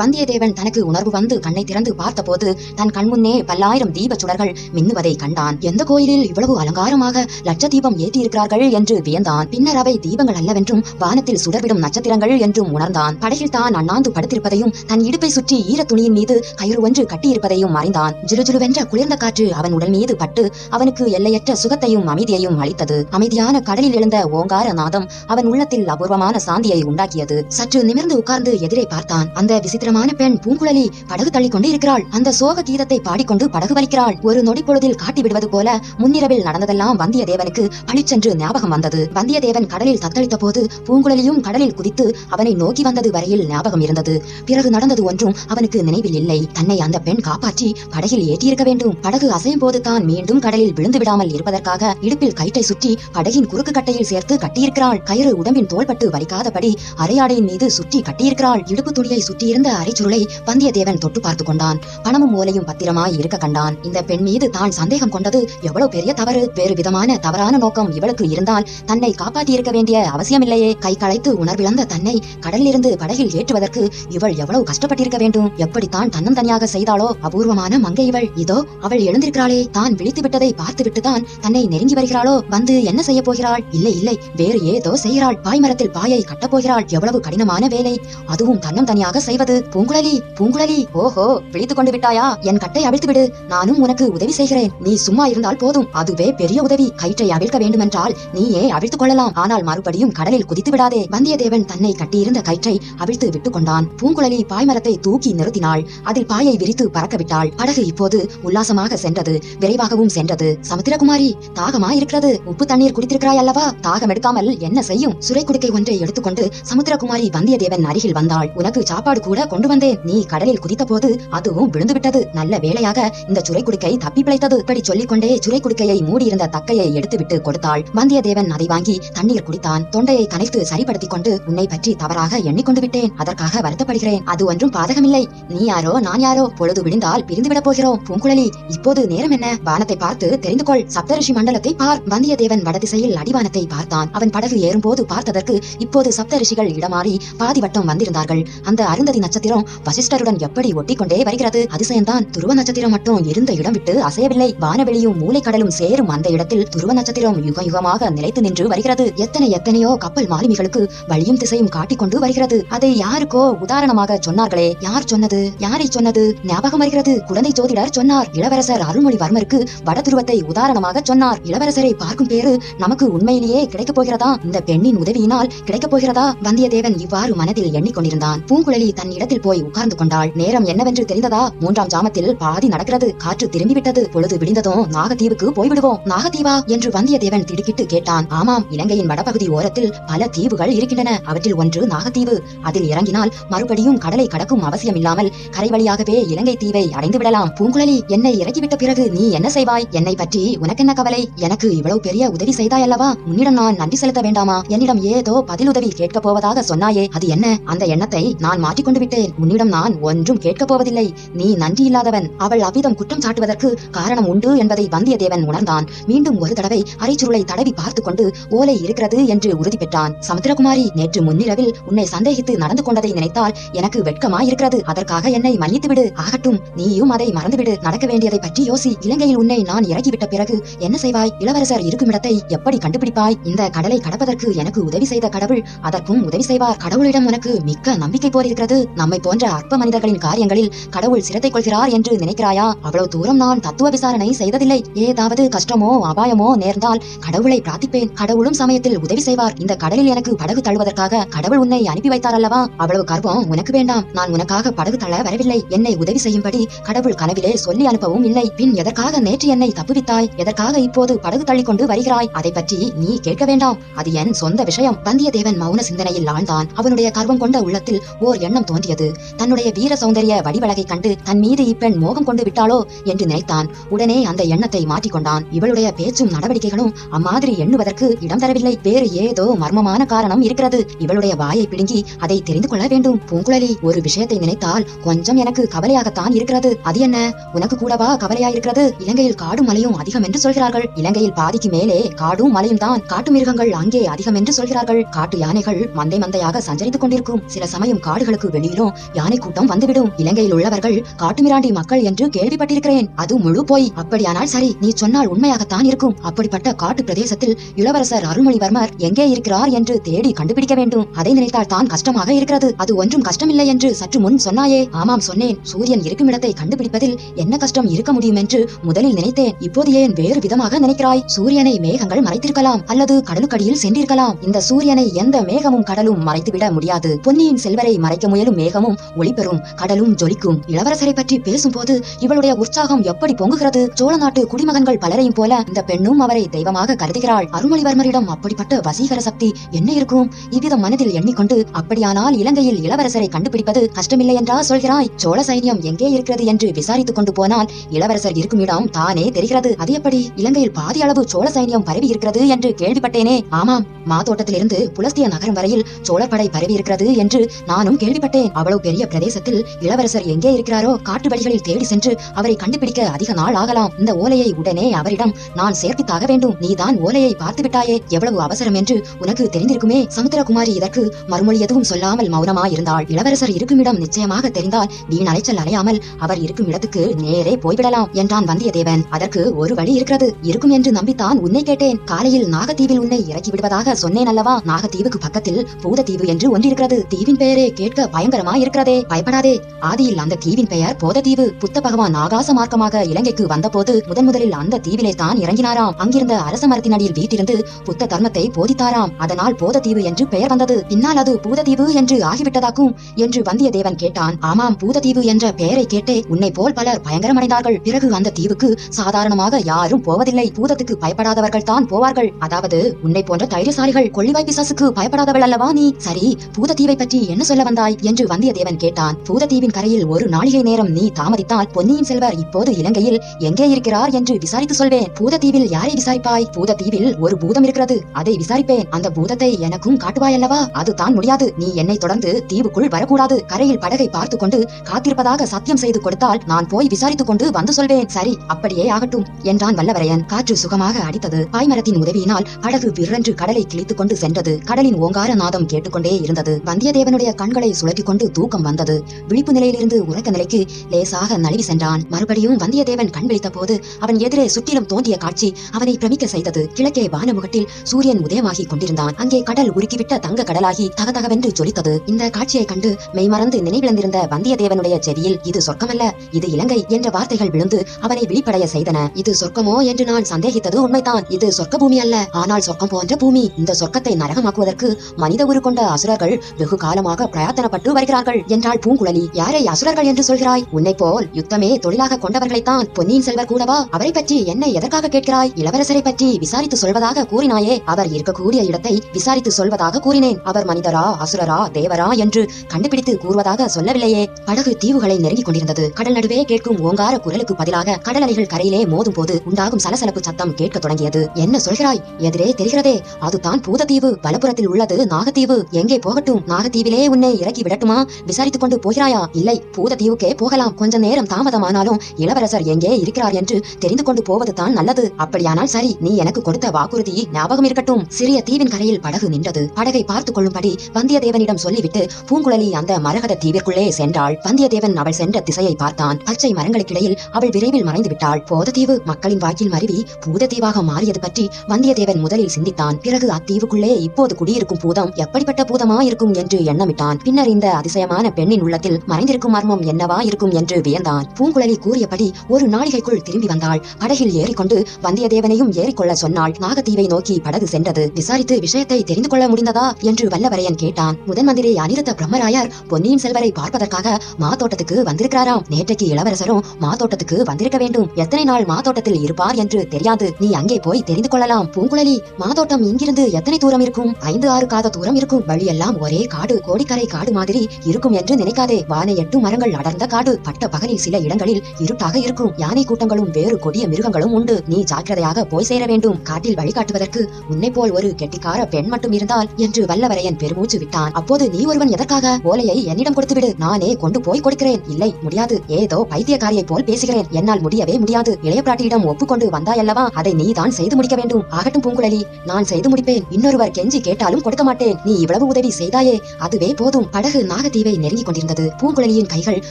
வந்தியத்தேவன் தனக்கு உணர்வு வந்து கண்ணை திறந்து பார்த்தபோது தன் கண்முன்னே பல்லாயிரம் தீபச் சுடர்கள் மின்னுவதை கண்டான். எந்த கோயிலில் இவ்வளவு அலங்காரமாக லட்ச தீபம் ஏற்றியிருக்கிறார்கள் என்று வியந்தான். பின்னர் அவை தீபங்கள் அல்லவென்றும் வானத்தில் சுடர்விடும் நட்சத்திரங்கள் என்றும் உணர்ந்தான். படகில் தான் அண்ணாந்து படுத்திருப்பதையும் தன் இடுப்பை சுற்றி ஈர துணியின் மீது கயிறு ஒன்று கட்டியிருப்பதையும் அறிந்தான். ஜிலுஜிலுவென்ற குளிர்ந்த காற்று அவன் உடல் மீது பட்டு அவனுக்கு எல்லையற்ற சுகத்தையும் அமைதியையும் அளித்தது. அமைதியான கடலில் எழுந்த ஓங்கார நாதம் அவன் உள்ளத்தில் அபூர்வமான சாந்தியை உண்டாக்கியது. சற்று நிமிர்ந்து உட்கார்ந்து எதிரே பார்த்தான். அந்த விசித்திரமான பெண் பூங்குழலி படகு தள்ளி கொண்டு இருக்கிறாள். அந்த சோக கீதத்தை பாடிக்கொண்டு படகு வலிக்கிறாள். ஒரு நொடி பொழுதில் காட்டி விடுவது போல முன்னிரவில் நடந்ததெல்லாம் வந்தியத்தேவனுக்கு பளிச்சென்று ஞாபகம் வந்தது. வந்தியத்தேவன் கடலில் தத்தளித்த போது பூங்குழலியும் கடலில் குதித்து அவனை நோக்கி வந்தது வரையில் ஞாபகம் இருந்தது. பிறகு நடந்தது ஒன்றும் அவனுக்கு நினைவில் இல்லை. தன்னை அந்த பெண் காப்பாற்றி படகில் ஏற்றியிருக்க வேண்டும். படகு அசையும் போது தான் மீண்டும் கடலில் விழுந்து விடாமல் இருப்பதற்காக இடுப்பில் கயிற்றை சுற்றி படகின் குறுக்கு கட்டையில் சேர்த்து கட்டியிருக்கிறாள். கயிறு உடம்பின் தோள்பட்டு வலிக்காதபடி அரையாடையின் மீது சுற்றி கட்டியிருக்கிறாள். இடுப்பு துணியை சுற்றியிருந்த அரைச்சுருளை வந்தியத்தேவன் தொட்டு பார்த்து கொண்டான். பணமும் ஓலையும் பத்திரமாய் இருக்க கண்டான். இந்த பெண் மீது தான் சந்தேகம் கொண்டது. எவ்வளவு பெரிய தவறு? வேறு விதமான தவறான நோக்கம் இவளுக்கு இருந்தால் தன்னை காப்பாற்றி இருக்க வேண்டிய அவசியமில்லையே. கை களைத்து உணர்விழந்த தன்னை கடலிலிருந்து படகில் ஏற்றுவதற்கு இவள் எவ்வளவு கஷ்டப்பட்டிருக்க வேண்டும்? எப்படித்தான் தன்னந்தனியாக செய்தாளோ? அபூர்வமான மங்கை இவள். இதோ அவள் எழுந்திருக்கிறாளே. தான் விழித்து விட்டதை பார்த்துவிட்டு தான் தன்னை நெருங்கி வருகிறாளோ? வந்து என்ன செய்ய போகிறாள்? இல்லை இல்லை. வேறு ஏதோ செய்கிறாள். பாய்மரத்தில் பாயை கட்டப்போகிறாள் எவ்வளவு கடினமான வேலை. அதுவும் தன்னம் தனியாக செய்வது. பூங்குழலி பூங்குழலி ஓஹோ விழித்துக் கொண்டு விட்டாயா? என் கட்டை அவிழ்த்து விடு. நானும் உனக்கு உதவி செய்கிறேன். நீ சும்மா இருந்தால் போதும். அதுவே பெரிய உதவி. கயிற்றை அவிழ்க்க வேண்டுமென்றால் நீயே அவிழ்த்துக் கொள்ளலாம். ஆனால் மறுபடியும் கடலில் குதித்து விடாதே. வந்தியத்தேவன் தன்னை கட்டியிருந்த கயிற்றை அவிழ்த்து விட்டுக் கொண்டான். பூங்குழலி பாய்மரத்தை தூக்கி நிறுத்தினாள். அதில் பாயை விரித்து பறக்க விட்டாள் படகு இப்போது உல்லாசமாக சென்றது. விரைவாகவும் சென்றது. சமுத்திரகுமாரி தாகமா இருக்கிறது உப்பு தண்ணீர் குடித்திருக்கிறாய் அல்லவா? தாகம் எடுக்காமல் என்ன செய்யும்? சுரை குடுக்கை ஒன்றை எடுத்துக்கொண்டு சமுத்திரகுமாரி வந்தியத்தேவன் அருகில் வந்தாள். உனக்கு சாப்பாடு கூட கொண்டு வந்தேன். நீ கடலில் குதித்த போது அதுவும் விழுந்து விட்டது நல்ல வேளையாக இந்த சுரை குடுக்கை தப்பி பிழைத்தது. இப்படி சொல்லிக்கொண்டே சுரை குடுக்கையை மூடியிருந்த தக்கையை எடுத்துவிட்டு கொடுத்தாள். வந்தியத்தேவன் அதை வாங்கி தண்ணீர் குடித்தான். தொண்டையை கனைத்து சரிப்படுத்திக் கொண்டு உன்னை பற்றி தவறாக எண்ணிக்கொண்டு விட்டேன். அதற்காக வருத்தப்படுகிறேன். அது ஒன்றும் பாதகமில்லை. நீ யாரோ நான் யாரோ? பொழுது விடிந்தால் பிரிந்துவிடப் போகிறோம். பூங்குழலி இப்போது நேரம் என்ன? வானத்தை பார்த்து தெரிந்து கொள். சப்தரிஷி மண்டலத்தை பார். வந்தியத்தேவன் வடதிசையில் அடிவானத்தை பார்த்தான். அவன் படகு ஏறும்போது பார்த்ததற்கு இப்போது சப்தரிஷிகள் இடமாறி பாதி வட்டம் வந்திருந்தார்கள். அந்த அருந்ததி நட்சத்திரம் வசிஷ்டருடன் எப்படி ஒட்டிக்கொண்டே வருகிறது? அதிசயம்தான். துருவ நட்சத்திரம் மட்டும் இருந்த இடம் விட்டு அசையவில்லை. வானவெளியும் மூளைக்கடலும் சேரும் அந்த இடத்தில் துருவ நட்சத்திரம் யுக யுகமாக நிலைத்து நின்று வருகிறது. எத்தனை எத்தனையோ கப்பல் மாலுமிகளுக்கு வழியும் திசையும் காட்டிக்கொண்டு வருகிறது. அதை யாருக்கோ உதாரணமாக சொன்னார்களே? யார் சொன்னது? யாரை சொன்னது? ஞாபகம் வருகிறது? குழந்தை ஜோதிடர் சொன்னார். இளவரசர் அருள்மொழிவர்மருக்கு வட துருவத்தை உதாரணமாக சொன்னார். இளவரசரை பார்க்கும் பேரு நமக்கு உண்மையிலேயே கிடைக்கப் போகிறதா? இந்த பெண்ணின் உதவியினால் கிடைக்கப் போகிறதா? வந்தியத்தேவன் இவ்வாறு மனதில் எண்ணிக்கொண்டிருந்தான். பூங்குழலி தன் இடத்தில் போய் உட்கார்ந்து கொண்டாள். நேரம் என்னவென்று தெரிந்ததா? மூன்றாம் ஜாமத்தில் பாதி நடக்கிறது. காற்று திரும்பிவிட்டது. பொழுது விடிந்ததும் நாகத்தீவுக்கு போய்விடுவோம். நாகத்தீவா என்று வந்தியத்தேவன் திடுக்கிட்டு கேட்டான். ஆமாம் இலங்கையின் வடபகுதி ஓரத்தில் பல தீவுகள் இருக்கின்றன. அவற்றில் ஒன்று நாகத்தீவு. அதில் இறங்கினால் மறுபடியும் கடலை கடக்கும் அவசியம் இல்லாமல் கரை வழியாகவே இலங்கை தீவை அடைந்து விடலாம் பூங்குழலி என்னை இறக்கிவிட்ட பிறகு நீ என்ன செய்வாய்? என்னை பற்றி உனக்கென்ன கவலை? எனக்கு இவ்வளவு பெரிய உதவி செய்தாய் அல்லவா உன்னிடம் நான் நன்றி செலுத்த வேண்டாமா? என்னிடம் ஏதோ பதிலுதவி கேட்கப் போவதாக சொன்னாயே. அது என்ன? அந்த எண்ணத்தை நான் மாற்றிக்கொண்டு விட்டேன் உன்னிடம் நான் ஒன்றும் கேட்கப் போவதில்லை நீ நன்றி இல்லாதவன். அவள் அவ்விதம் குற்றம் சாட்டுவதற்கு காரணம் உண்டு என்பதை வந்தியத்தேவன் உணர்ந்தான். மீண்டும் ஒரு தடவை அரைச்சுருளை தடவி பார்த்து கொண்டு ஓலை இருக்கிறது என்று உறுதி பெற்றான். சமுத்திரகுமாரி நேற்று முன்னிரவில் உன்னை சந்தேகித்து நடந்து கொண்டதை நினைத்தால் எனக்கு வெட்கமாயிருக்கிறது. அதற்காக என்னை மன்னித்துவிடு. ஆகட்டும் நீயும் அதை மறந்துவிடு. நடக்க வேண்டியதை பற்றி யோசி. இலங்கையில் உன்னை நான் இறக்கிவிட்ட பிறகு என்ன செய்வாய்? இளவரசர் இருக்கும் இடத்தை எப்படி கண்டுபிடிப்பாய்? இந்த கடலை கடப்பதற்கு எனக்கு உதவி செய்த கடவுள் அதற்கும் உதவி செய்வார். கடவுளிடம் உனக்கு மிக்க நம்பிக்கை போலிருக்கிறது. நம்மை போன்ற அற்ப மனிதர்களின் காரியங்களில் கடவுள் சிரத்தை கொள்கிறார் என்று நினைக்கிறாயா? அவ்வளவு தூரம் நான் தத்துவ விசாரணை செய்ததில்லை. ஏதாவது கஷ்டமோ அபாயமோ நேர்ந்தால் கடவுளை பிரார்த்திப்பேன். கடவுளும் சமயத்தில் உதவி செய்வார். இந்த கடலில் எனக்கு படகு தள்ளுவதற்காக கடவுள் உன்னை அனுப்பி வைத்தார் அல்லவா அவ்வளவு கர்வம் உனக்கு வேண்டாம். நான் உனக்காக படகு தள்ள வரவில்லை. என்னை உதவி செய்யும்படி கடவுள் கனவிலே சொல்லி அனுப்பவும் இல்லை. பின் எதற்காக நேற்று என்னை தப்புவித்தாய்? எதற்காக இப்போது படகு தள்ளிக்கொண்டு வருகிறாய்? அதை பற்றி நீ கேட்க வேண்டாம். அது என் சொந்த விஷயம். வந்தியத்தேவன் மௌன சிந்தனையில் ஆழ்ந்தான். அவனுடைய கர்வம் கொண்ட உள்ளத்தில் ஓர் எண்ணம் தோன்றியது. தன்னுடைய வீர சௌந்தரிய வடிவழகை கண்டு தன் மீது இப்பெண் மோகம் கொண்டு விட்டாளோ என்று நினைத்தான். உடனே அந்த எண்ணத்தை மாற்றிக்கொண்டான். இவளுடைய பேச்சும் நடவடிக்கைகளும் அம்மாதிரி எண்ணுவதற்கு இடம் தரவில்லை. வேறு ஏதோ மர்மமான காரணம் இருக்கிறது. இவளுடைய வாயை பிடுங்கி அதை தெரிந்து கொள்ள வேண்டும். பூங்குழலி ஒரு விஷயத்தை நினைத்தால் கொஞ்சம் எனக்கு கவலையாகத்தான் இருக்கிறது. அது என்ன? உனக்கு கூடவா கவலையா இருக்கிறது இலங்கையில் காடும் மலையும் அதிகம் என்று சொல்கிறார்கள். இலங்கையில் பாதிக்கு மேலே காடும் மலையும் தான். காட்டு மிருகங்கள் அங்கே அதிகம் என்று சொல்கிறார்கள். காட்டு யானைகள் மந்தை மந்தையாக சஞ்சரித்துக் கொண்டிருக்கும். சில சமயம் காடுகளுக்கு வெளியிலும் நேரம் யானை கூட்டம் வந்துவிடும். இலங்கையில் உள்ளவர்கள் காட்டுமிராண்டி மக்கள் என்று கேள்விப்பட்டிருக்கிறேன். அது முழு போய். அப்படியானால் சரி நீ சொன்னால் உண்மையாகத்தான் இருக்கும். அப்படிப்பட்ட காட்டு பிரதேசத்தில் இளவரசர் அருள்மொழிவர்மர் எங்கே இருக்கிறார் என்று தேடி கண்டுபிடிக்க வேண்டும். அதை நினைத்தால் தான் கஷ்டமாக இருக்கிறது. அது ஒன்றும் கஷ்டமில்லை என்று சற்று முன் சொன்னாயே. ஆமாம் சொன்னேன். சூரியன் இருக்கும் இடத்தை கண்டுபிடிப்பதில் என்ன கஷ்டம் இருக்க முடியும் என்று முதலில் நினைத்தேன். இப்போது ஏன் வேறு விதமாக நினைக்கிறாய்? சூரியனை மேகங்கள் மறைத்திருக்கலாம் அல்லது கடலுக்கடியில் சென்றிருக்கலாம். இந்த சூரியனை எந்த மேகமும் கடலும் மறைத்துவிட முடியாது. பொன்னியின் செல்வரை மறைக்க முயலும் மேகமும் ஒளிபெறும் கடலும் ஜொலிக்கும் இளவரசரை பற்றி பேசும்போது இவளுடைய உற்சாகம் எப்படி பொங்குகிறது? சோழ நாட்டு குடிமகன்கள் பலரையும் போல இந்த பெண்ணும் அவரை தெய்வமாக கருதுகிறாள். அருள்மொழிவர்மரிடம் அப்படிப்பட்ட வசீகர சக்தி என்ன இருக்கும்? இவ்விதம் மனதில் எண்ணிக்கொண்டு அப்படியானால் இலங்கையில் இளவரசரை கண்டுபிடிப்பது கஷ்டமில்லை என்றா சொல்கிறாய்? சோழ சைன்யம் எங்கே இருக்கிறது என்று விசாரித்துக் கொண்டு போனால் இளவரசர் இருக்கும் இடம் தானே தெரிகிறது. அது எப்படி? இலங்கையில் பாதி அளவு சோழ சைன்யம் பரவி இருக்கிறது என்று கேள்விப்பட்டேனே. ஆமாம் மாதோட்டத்திலிருந்து புலஸ்திய நகரம் வரையில் சோழப்படை பரவி இருக்கிறது என்று நானும் கேள்விப்பட்டேன். அவ்வளவு பெரிய பிரதேசத்தில் இளவரசர் எங்கே இருக்கிறாரோ காட்டு வழிகளில் தேடி சென்று அவரை கண்டுபிடிக்க அதிக நாள் ஆகலாம். இந்த ஓலையை உடனே அவரிடம் நான் சேர்ப்பித்தாக வேண்டும். நீதான் ஓலையை பார்த்து விட்டாயே. எவ்வளவு அவசரம் என்று உனக்கு தெரிந்திருக்குமே. சமுத்திரகுமாரி இதற்கு மறுமொழி எதுவும் சொல்லாமல் மௌனமாயிருந்தாள். இளவரசர் இருக்குமிடம் நிச்சயமாக தெரிந்தால் வீண் அலைச்சல் அலையாமல் அவர் இருக்கும் இடத்துக்கு நேரே போய்விடலாம் என்றான் வந்தியத்தேவன். அதற்கு ஒரு வழி இருக்கிறது. இருக்கும் என்று நம்பித்தான் உன்னை கேட்டேன். காலையில் நாகத்தீவில் உன்னை இறக்கி விடுவதாக சொன்னேன் அல்லவா? நாகத்தீவுக்கு பக்கத்தில் பூதத்தீவு என்று ஒன்றிருக்கிறது. தீவின் பெயரே கேட்க பயங்கரமா இருக்கிறதே பயப்படாதே. ஆதியில் அந்த தீவின் பெயர் போதத்தீவு புத்த பகவான் ஆகாச மார்க்கமாக இலங்கைக்கு வந்தபோது முதன் முதலில் அந்த தீவிலே தான் இறங்கினாராம். அங்கிருந்த அரச மரத்தின் அடியில் வீட்டிருந்து புத்த தர்மத்தை போதித்தாராம். அதனால் போதத்தீவு என்று பெயர் வந்தது. பின்னால் அது பூததீவு என்று ஆகிவிட்டதாக்கும் என்று வந்தியத்தேவன் கேட்டான். ஆமாம் பூதத்தீவு என்ற பெயரை கேட்டே உன்னை போல் பலர் பயங்கரமடைந்தார்கள். பிறகு அந்த தீவுக்கு சாதாரணமாக யாரும் போவதில்லை. பூதத்துக்கு பயப்படாதவர்கள் தான் போவார்கள். அதாவது உன்னை போன்ற தைரியசாலிகள் கொள்ளிவாய் பிசாசுக்கு பயப்படாதவள் அல்லவா நீ? சரி பூதத்தீவை பற்றி என்ன சொல்ல வந்தாய்? என்று வந்தியத்தேவன் கேட்டான் பூதத்தீவின் கரையில் ஒரு நாளிகை நேரம் நீ தாமதித்தால் பொன்னியின் செல்வர் இப்போது இலங்கையில் எங்கே இருக்கிறார் என்று விசாரித்து சொல்வேன். பூதத்தீவில் யாரை விசாரிப்பாய்? பூதத்தீவில் ஒரு பூதம் இருக்கிறது. அதை விசாரிப்பேன். அந்த பூதத்தை எனக்கும் காட்டுவாய் அல்லவா அது தான் முடியாது. நீ என்னை தொடர்ந்து தீவுக்குள் வரக்கூடாது. கரையில் படகை பார்த்து கொண்டு காத்திருப்பதாக சத்தியம் செய்து கொடுத்தால் நான் போய் விசாரித்துக் கொண்டு வந்து சொல்வேன். சரி அப்படியே ஆகட்டும் என்றான் வல்லவரையன். காற்று சுகமாக அடித்தது. பாய்மரத்தின் உதவியினால் படகு விற்றென்று கடலை கிழித்துக் கொண்டு சென்றது. கடலின் ஓங்கார நாதம் கேட்டுக்கொண்டே இருந்தது. வந்தியத்தேவனுடைய கண்களை சுழற்றிக் கொண்டு தூக்கம் வந்தது. விழிப்பு நிலையிலிருந்து உறக்க நிலைக்கு லேசாக நழுவி சென்றான். மறுபடியும் வந்தியத்தேவன் கண் விழித்த போது அவன் எதிரே சுற்றிலும் தோன்றிய காட்சி அவனை பிரமிக்க செய்தது. கிழக்கே வானமுகட்டில் சூரியன் உதயமாகி கொண்டிருந்தான். அங்கே கடல் உருக்கிவிட்ட தங்க கடலாகி தகதகவென்று ஜொலித்தது. இந்த காட்சியை கண்டு மெய்மறந்து நினைவிழந்திருந்த வந்தியத்தேவனுடைய செவியில் இது சொர்க்கமல்ல இது இலங்கை என்ற வார்த்தைகள் விழுந்து அவனை விழிப்படைய செய்தன. இது சொர்க்கமோ? என்று நான் சந்தேகித்தது உண்மைதான். இது சொர்க்க பூமி அல்ல. ஆனால் சொர்க்கம் போன்ற பூமி இந்த சொர்க்கத்தை நரகமாக்குவதற்கு மனித உரு கொண்ட அசுரர்கள் வெகு காலமாக பிரயாத்தனப்பட்டு பிரயத்தனப்பட்டு வருகிறார்கள் என்றாள் பூங்குழலி. யாரை அசுரர்கள் என்று சொல்கிறாய்? உன்னை போல் யுத்தமே தொழிலாக கொண்டவர்களைத்தான் பொன்னியின் செல்வர் கூடவா? அவரை பற்றி என்னை எதற்காக கேட்கிறாய்? இளவரசரை பற்றி விசாரித்து சொல்வதாக கூறினாயே. அவர் இருக்கக்கூடிய இடத்தை விசாரித்து சொல்வதாக கூறினேன். அவர் மனிதரா அசுரரா தேவரா என்று கண்டுபிடித்து கூறுவதாக சொல்லவில்லையே. படகு தீவுகளை நெருங்கிக் கொண்டிருந்தது. கடல் நடுவே கேட்கும் ஓங்கார குரலுக்கு பதிலாக கடல் அலைகள் கரையிலே மோதும் போது உண்டாகும் சலசலப்பு சத்தம் கேட்கத் தொடங்கியது. என்ன சொல்கிறாய்? எதிரே தெரிகிறதே. அதுதான் பூதத்தீவு. வலப்புறத்தில் உள்ளது நாகத்தீவு. எங்கே போகட்டும்? நாகத்தீவிலே உன்னை இறக்கி விடட்டுமா? விசாரித்துக் கொண்டு போகிறாயா? இல்லை. பூதத்தீவுக்கே போகலாம். கொஞ்ச நேரம் தாமதமானாலும் இளவரசர் எங்கே இருக்கிறார் என்று தெரிந்து கொண்டு போவது தான் நல்லது. அப்படியானால் சரி நீ எனக்கு கொடுத்த வாக்குறுதி ஞாபகம் இருக்கட்டும். சிறிய தீவின் கரையில் படகு நின்றது. படகை பார்த்துக் கொள்ளும்படி வந்தியத்தேவனிடம் சொல்லிவிட்டு பூங்குழலி அந்த மரகத தீவிற்குள்ளே சென்றாள். வந்தியத்தேவன் அவள் சென்ற திசையை பார்த்தான். பச்சை மரங்களுக்கிடையில் அவள் விரைவில் மறைந்து விட்டாள். போதத்தீவு மக்களின் வாக்கில் மருவி பூதத்தீவாக மாறியது பற்றி வந்தியத்தேவன் முதலில் சிந்தித்தான். பிறகு அத்தீவுக்குள்ளே இப்போது குடியிருக்கும் பூதம் எப்படிப்பட்ட பூதமா இருக்கும் என்று எண்ணமிட்டான். பின்னர் இந்த அதிசயமான பெண்ணின் உள்ளத்தில் மறைந்திருக்கும் மர்மம் என்னவா இருக்கும் என்று வியந்தான். பூங்குழலி கூறியபடி ஒரு நாளிகைக்குள் திரும்பி வந்தாள். படகில் ஏறிக்கொண்டு வந்தியத்தேவனையும் ஏறிக்கொள்ள சொன்னாள். நாகத்தீவை நோக்கி படகு சென்றது. விசாரித்து விஷயத்தை தெரிந்து கொள்ள முடிந்ததா என்று வல்லவரையன் கேட்டான். முதன் மந்திரி அனிருத்த பிரம்மராயர் பொன்னியின் செல்வரை பார்ப்பதற்காக மாத்தோட்டத்துக்கு வந்திருக்கிறாராம். நேற்றைக்கு இளவரசரும் மாத்தோட்டத்துக்கு வந்திருக்க வேண்டும். எத்தனை நாள் மாத்தோட்டத்தில் இருப்பார் என்று தெரியாது. நீ அங்கே போய் தெரிந்து கொள்ளலாம். பூங்குழலி மாதோட்டம் இங்கிருந்து எத்தனை தூரம் இருக்கும்? ஐந்து ஆறு காத தூரம் இருக்கும். வழியெல்லாம் ஒரே காடு கோடிக்கரை காடு மாதிரி இருக்கும் என்று நினைக்காதே. வானை எட்டும் மரங்கள் அடர்ந்த காடு. பட்ட பகலில் சில இடங்களில் இருட்டாக இருக்கும். யானை கூட்டங்களும் வேறு கொடிய மிருகங்களும் உண்டு. நீ ஜாக்கிரதையாக போய் சேர வேண்டும். காட்டில் வழிகாட்டுவதற்கு உன்னை போல் ஒரு கெட்டிக்கார பெண் மட்டும் இருந்தால் என்று வல்லவரையன் பெருமூச்சு விட்டான். அப்போது நீ ஒருவன் எதற்காக ஓலையை என்னிடம் கொடுத்துவிடு. நானே கொண்டு போய் கொடுக்கிறேன். இல்லை முடியாது. ஏதோ பைத்தியக்காரியை போல் பேசுகிறேன். என்னால் முடியவே முடியாது. இளைய பிராட்டியிடம் ஒப்புக்கொண்டு வந்தாயல்லவா? அதை நீதான் செய்து முடிக்க வேண்டும். ஆகட்டும் பூங்குழலி. நான் செய்து முடிப்பேன். இன்னொருவர் கெஞ்சி கேட்டாலும் கொடுக்க மாட்டேன். நீ இவ்வளவு உதவி செய்தாயே. அதுவே போதும். படகு நாக தீவை நெருங்கிக் கொண்டிருந்தது. பூங்குழலியின் கைகள்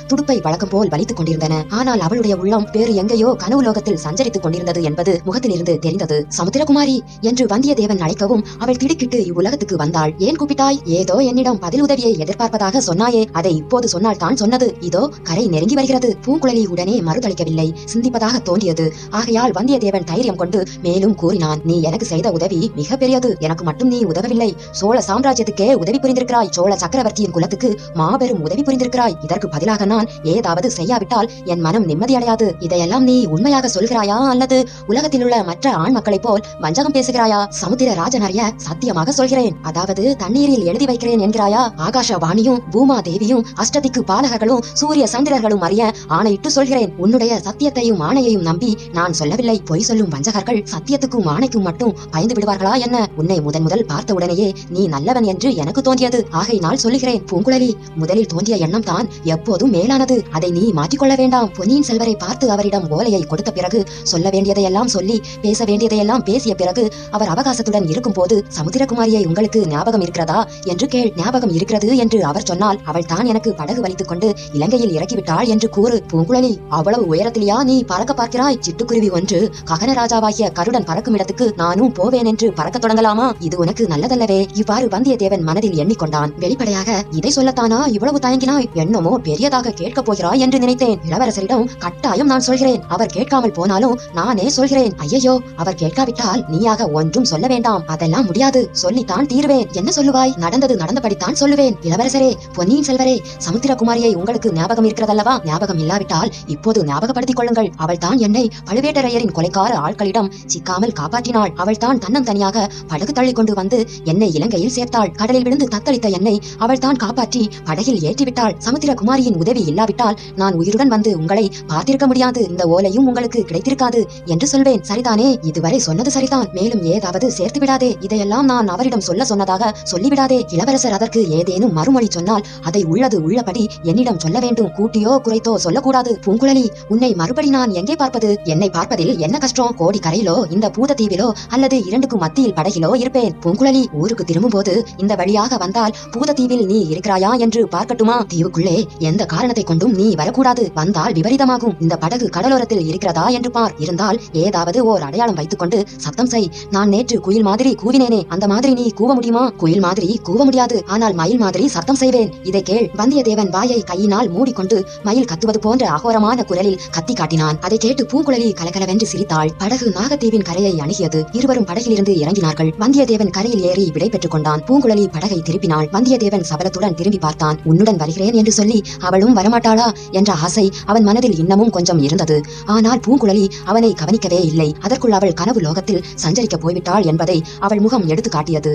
துடுப்பை வழக்கம் போல் வலித்துக் கொண்டிருந்தன. ஆனால் அவளுடைய உள்ளம் வேறு எங்கேயோ கனவு லோகத்தில் சஞ்சரித்துக் கொண்டிருந்தது என்பது முகத்திலிருந்து தெரிந்தது. சமுத்திரகுமாரி என்று வந்தியத்தேவன் அழைக்கவும் அவள் திடுக்கிட்டு இவ்வுலகத்துக்கு வந்தாள். ஏன் கூப்பிட்டாய்? ஏதோ என்னிடம் பதில் உதவியை எதிர்பார்ப்பதாக சொன்னாயே. அதை இப்போது சொன்னால் தான் சொன்னது. இதோ கரை நெருங்கி வருகிறது. பூங்குழலி உடனே மறுதளிக்கவில்லை. சிந்திப்பதாக தோன்றியது. ஆகையால் வந்தியத்தேவன் தைரியம் கொண்டு மேலும் கூறினான் நீ எனக்கு செய்த உதவி மிக பெரியது. எனக்கு மட்டும் நீ உதவவில்லை. சோழ சாம்ராஜ்யத்துக்கே உதவி புரிந்திருக்கிறாய். சோழ சக்கரவர்த்தியின் குலத்துக்கு மாபெரும் உதவி புரிந்திருக்கிறாய். இதற்கு பதிலாக நான் ஏதாவது செய்யாவிட்டால் என் மனம் நிம்மதியடையாது. இதையெல்லாம் நீ உண்மையாக சொல்கிறாயா அல்லது உலகத்தில் உள்ள மற்ற ஆண் மக்களைப் போல் வஞ்சகம் பேசுகிறாயா? சமுத்திர ராஜன் அறிய சத்தியமாக சொல்கிறேன். அதாவது தண்ணீரில் எழுதி வைக்கிறேன் என்கிறாயா? ஆகாஷ வாணியும் பூமா தேவியும் அஷ்டதிக்கு பாலகர்களும் சூரிய சந்திரர்களும் அறிய ஆணையிட்டு சொல்கிறேன். உன்னுடைய சத்தியத்தையும் ஆணையையும் நம்பி நான் சொல்லவில்லை. பொய் சொல்லும் வஞ்சகர்கள் சத்தியத்துக்கும் ஆணைக்கும் மட்டும் பயந்து விடுவார்களா என்ன? உன்னை முதன் முதல் பார்த்த உடனேயே நீ நல்லவன் என்று எனக்கு தோன்றியது. ஆகையினால் சொல்லுகிறேன். பூங்குழலி முதலில் தோன்றிய எண்ணம் தான் எப்போதும் மேலானது. அதை நீ மாற்றிக்கொள்ள வேண்டாம். பொன்னியின் செல்வரை பார்த்து அவரிடம் ஓலையை கொடுத்த பிறகு சொல்ல வேண்டியதையெல்லாம் சொல்லி பேச வேண்டியதையெல்லாம் பேசிய பிறகு அவர் அவகாசத்துடன் இருக்கும் போது சமுத்திரகுமாரியை உங்களுக்கு ஞாபகம் இருக்கிறதா? என்று கேள். ஞாபகம் இருக்கிறது என்று அவர் சொன்னால் அவள் தான் எனக்கு படகு வலித்துக் கொண்டு இலங்கையில் இறக்கிவிட்டாள் என்று கூறு. பூங்குழலி அவ்வளவு உயரத்திலேயா நீ பறக்க பார்க்கிறாய்? சிட்டுக்குருவி ஒன்று. ககனராஜாவாகிய கருடன் பறக்கும் இடத்துக்கு நானும் போவேன் என்று பறக்க தொடங்கலாமா? இது உனக்கு நல்லதல்லவே. இவ்வாறு வந்தியத்தேவன் மனதில் எண்ணிக்கொண்டான். வெளிப்படையாக இதை சொல்லத்தான் இவ்வளவு தயங்கினாய் என்னமோ பெரியதாக கேட்கப் போகிறாய் என்று நினைத்தேன். இளவரசரிடம் கட்டாயம் நான் சொல்கிறேன். அவர் கேட்காமல் போனாலும் நானே சொல்கிறேன். ஐயையோ அவர் கேட்காவிட்டால் நீயாக ஒன்றும் சொல்ல வேண்டாம். அதெல்லாம் முடியாது. சொல்லித்தான் தீருவேன். என்ன சொல்லுவாய்? நடந்தது நடந்தபடித்தான் சொல்லுவேன். இளவரசரே பொன்னியின் செல்வரே சமுத்திரகுமாரியை உங்களுக்கு ஞாபகம் இருக்கிறதல்லவா? ஞாபகம் இல்லாவிட்டால் இப்போது ஞாபகப்படுத்திக் கொள்ளுங்கள். அவள் தான் என்னை பழுவேட்டரையரின் கொலைக்கார ஆட்களிடம் சிக்காமல் காப்பாற்றினாள். அவள் தான் தன்னந்தனியாக படகு தள்ளி கொண்டு வந்து என்னை இலங்கையில் சேர்த்தாள். கடலில் விழுந்து தத்தளித்த என்னை அவள் தான் காப்பாற்றி படகில் ஏற்றிவிட்டால் சமுத்திரகுமாரியின் உதவி இல்லாவிட்டால் நான் உயிருடன் வந்து உங்களை பார்த்திருக்க முடியாது. இந்த ஓலையும் உங்களுக்கு கிடைத்திருக்காது என்று சொல்வேன். சரிதானே? இதுவரை சொன்னது சரிதான். மேலும் ஏதாவது சேர்த்து விடாதே. இதையெல்லாம் நான் அவரிடம் சொல்ல சொன்னதாக சொல்லிவிடாதே. இளவரசர் அதற்கு ஏதேனும் மறுமொழி சொன்னால் அதை உள்ளது உள்ளபடி என்னிடம் சொல்ல வேண்டும். கூட்டியோ குறைத்தோ சொல்லக்கூடாது. பூங்குழலி உன்னை மறுபடி நான் எங்கே பார்ப்பது? என்னை பார்ப்பதில் என்ன கஷ்டம்? கோடி கரையிலோ இந்த பூதத்தீவிலோ அல்லது இரண்டுக்கு மத்தியில் படகிலோ இருப்பேன். பூங்குழலி ஊருக்கு திரும்பும்போது இந்த வழியாக வந்தால் பூதத்தீவில் நீ இருக்கிறாயா என்று பார்க்கட்டுமா? தீவுக்குள்ளே எந்த காரணத்தை கொண்டும் நீ வரக்கூடாது. வந்தால் விபரீதமாகும். இந்த படகு கடலோரத்தில் இருக்கிறதா என்று பார். இருந்தால் ஏதாவது ஓர் அடையாளம் வைத்துக் கொண்டு சத்தம் செய். நான் நேற்று குயில் மாதிரி கூவினேனே. அந்த மாதிரி நீ கூவ முடியுமா? குயில் மாதிரி கூவ முடியாது. ஆனால் மயில் மாதிரி சத்தம் செய்வேன். இதை கேள். வந்தியத்தேவன் வாயை கையினால் மூடிக்கொண்டு மயில் கத்துவது போன்ற அகோரமான குரலில் கத்தி காட்டினான். அதை கேட்டு பூங்குழலி கலகலவென்று சிரித்தாள். படகு நாகத்தீவின் கரையை அணுகியது. இருவரும் படகிலிருந்து இறங்கினார்கள். வந்தியத்தேவன் கரையில் ஏறி விடை பெற்றுக் கொண்டான். பூங்குழலி படகை திருப்பினாள். வந்தியத்தேவன் சபலத்துடன் திரும்பி பார்த்தான். உன்னுடன் வருகிறேன் என்று சொல்லி அவளும் வரமாட்டாளா என்ற ஆசை அவன் மனதில் இன்னமும் கொஞ்சம் இருந்தது. ஆனால் பூங்குழலி அவனை கவனிக்கவே இல்லை. அதற்குள் அவள் கனவு லோகத்தில் சஞ்சரிக்க போய்விட்டாள் என்பதை அவள் முகம் எடுத்து காட்டியது.